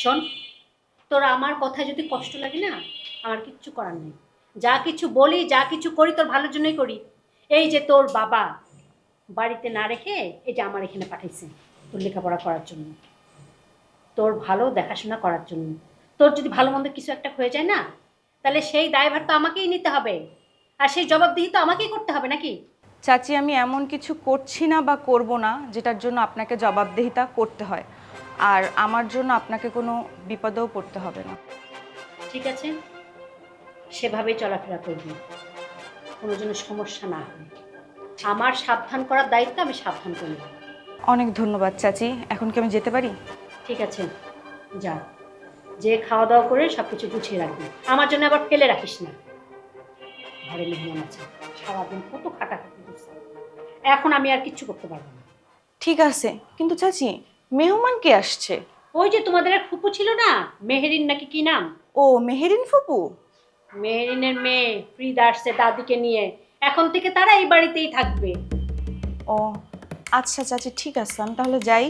শোন, তোর আমার কথা যদি কষ্ট লাগে না, আমার কিচ্ছু করার নেই। যা কিছু বলি, যা কিছু করি, তোর ভালোর জন্যই করি। এই যে তোর বাবা বাড়িতে না রেখে যে আমার এখানে পাঠাইছে, তোর লেখাপড়া করার জন্য। তোর ভালো দেখাশোনা করার জন্য। তোর যদি ভালো মন্দ কিছু একটা হয়ে যায় না, তাহলে সেই দায়ভার তো আমাকেই নিতে হবে। আর সেই জবাবদিহি তো আমাকেই করতে হবে নাকি? চাচি, আমি এমন কিছু করছি না বা করব না, যেটার জন্য আপনাকে জবাবদিহিতা করতে হয়। আর আমার জন্য আপনাকে কোনো বিপদেও পড়তে হবে না। ঠিক আছে? সেভাবেই চলাফেরা করবি। কোনো যেন সমস্যা না হয়। আমার সাবধান করার দায়িত্ব আমি সাবধান করব অনেক ধন্যবাদ চাচি। এখন কি আমি যেতে পারি? ঠিক আছে। যা। যে খাওয়া দাওয়া করে সব কিছু গুছিয়ে রাখবি। আমার জন্য আবার ফেলে রাখিস না। ঘরে মেহমান আছে। সারাদিন কত খাটাখাটি এখন আমি আর কিচ্ছু করতে পারব না। ঠিক আছে। কিন্তু চাচি মেহমান কে আসছে? ওই যে তোমাদের এক ফুপু ছিল না? মেহেরিন নাকি কি নাম? ও মেহেরিন ফুপু? মেহেরিনের মেয়ে ফ্রিদা আসছে দাদিকে নিয়ে। এখন থেকে তারা এই বাড়িতেই থাকবে। ও আচ্ছা চাচি ঠিক আছে আমি তাহলে যাই।